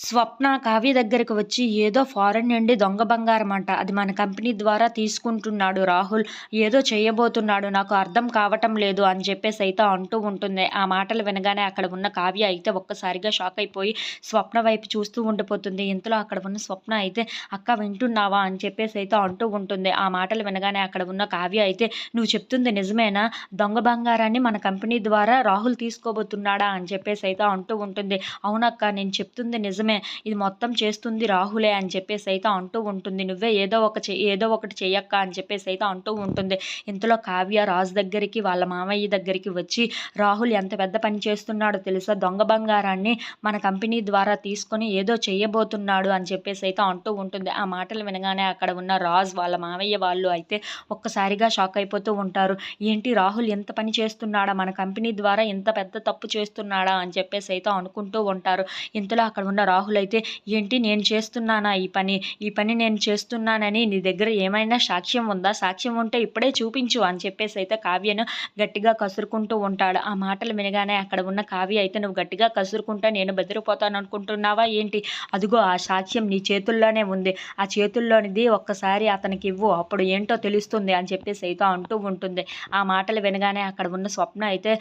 స్వప్న కావ్య దగ్గరకు వచ్చి ఏదో ఫారెన్ నుండి దొంగ బంగారం అంట అది మన కంపెనీ ద్వారా తీసుకుంటున్నాడు రాహుల్. ఏదో చేయబోతున్నాడు. నాకు అర్థం కావటం లేదు అని చెప్పేసి అయితే అంటూ ఉంటుంది. ఆ మాటలు వినగానే అక్కడ ఉన్న కావ్య అయితే ఒక్కసారిగా షాక్ అయిపోయి స్వప్న వైపు చూస్తూ ఉండిపోతుంది. ఇంతలో అక్కడ ఉన్న స్వప్న అయితే అక్క వింటున్నావా? అని చెప్పేసి అయితే అంటూ ఉంటుంది. ఆ మాటలు వినగానే అక్కడ ఉన్న కావ్య అయితే నువ్వు చెప్తుంది నిజమేనా? దొంగ బంగారాన్ని మన కంపెనీ ద్వారా రాహుల్ తీసుకోబోతున్నాడా? అని చెప్పేసి అయితే అంటూ ఉంటుంది. అవునక్క నేను చెప్తుంది నిజమే. ఇది మొత్తం చేస్తుంది రాహులే అని చెప్పేసి అయితే అంటూ ఉంటుంది. నువ్వే ఏదో ఒక ఏదో ఒకటి చెయ్యక్క అని చెప్పేసి అయితే అంటూ ఉంటుంది. ఇంతలో కావ్య రాజు దగ్గరికి వాళ్ళ మామయ్య దగ్గరికి వచ్చి రాహుల్ ఎంత పెద్ద పని చేస్తున్నాడో తెలుసా? దొంగ బంగారాన్ని మన కంపెనీ ద్వారా తీసుకొని ఏదో చేయబోతున్నాడు అని చెప్పేసి అయితే అంటూ ఉంటుంది. ఆ మాటలు వినగానే అక్కడ ఉన్న రాజ్ వాళ్ళ మామయ్య వాళ్ళు అయితే ఒక్కసారిగా షాక్ అయిపోతూ ఉంటారు. ఏంటి రాహుల్ ఎంత పని చేస్తున్నాడా? మన కంపెనీ ద్వారా ఇంత పెద్ద తప్పు చేస్తున్నాడా? అని చెప్పేసి అయితే అనుకుంటూ ఉంటారు. ఇంతలో అక్కడ ఉన్న రాహుల్ అయితే ఏంటి నేను చేస్తున్నానా ఈ పని? ఈ పని నేను చేస్తున్నానని నీ దగ్గర ఏమైనా సాక్ష్యం ఉందా? సాక్ష్యం ఉంటే ఇప్పుడే చూపించు అని చెప్పేసి అయితే కావ్యను గట్టిగా కసురుకుంటూ ఉంటాడు. ఆ మాటలు వినగానే అక్కడ ఉన్న కావ్య అయితే నువ్వు గట్టిగా కసురుకుంటా నేను బెదిరిపోతాను అనుకుంటున్నావా? ఏంటి? అదిగో ఆ సాక్ష్యం నీ చేతుల్లోనే ఉంది. ఆ చేతుల్లోనిది ఒక్కసారి అతనికి ఇవ్వు అప్పుడు ఏంటో తెలుస్తుంది అని చెప్పేసి అయితే అంటూ ఉంటుంది. ఆ మాటలు వినగానే అక్కడ ఉన్న స్వప్న అయితే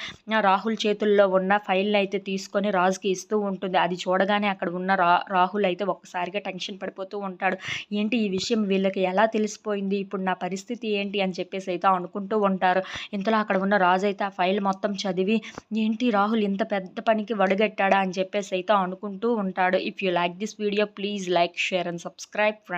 రాహుల్ చేతుల్లో ఉన్న ఫైల్ని అయితే తీసుకొని రాజుకి ఇస్తూ ఉంటుంది. అది చూడగానే అక్కడ ఉన్న రా రాహుల్ అయితే ఒక్కసారిగా టెన్షన్ పడిపోతూ ఉంటాడు. ఏంటి ఈ విషయం వీళ్ళకి ఎలా తెలిసిపోయింది? ఇప్పుడు నా పరిస్థితి ఏంటి? అని చెప్పేసి అయితే అనుకుంటూ ఉంటారు. ఇంతలో అక్కడ ఉన్న రాజు అయితే ఆ ఫైల్ మొత్తం చదివి ఏంటి రాహుల్ ఇంత పెద్ద పనికి వడగట్టాడా? అని చెప్పేసి అయితే అనుకుంటూ ఉంటాడు. If you like this video please like share and subscribe friends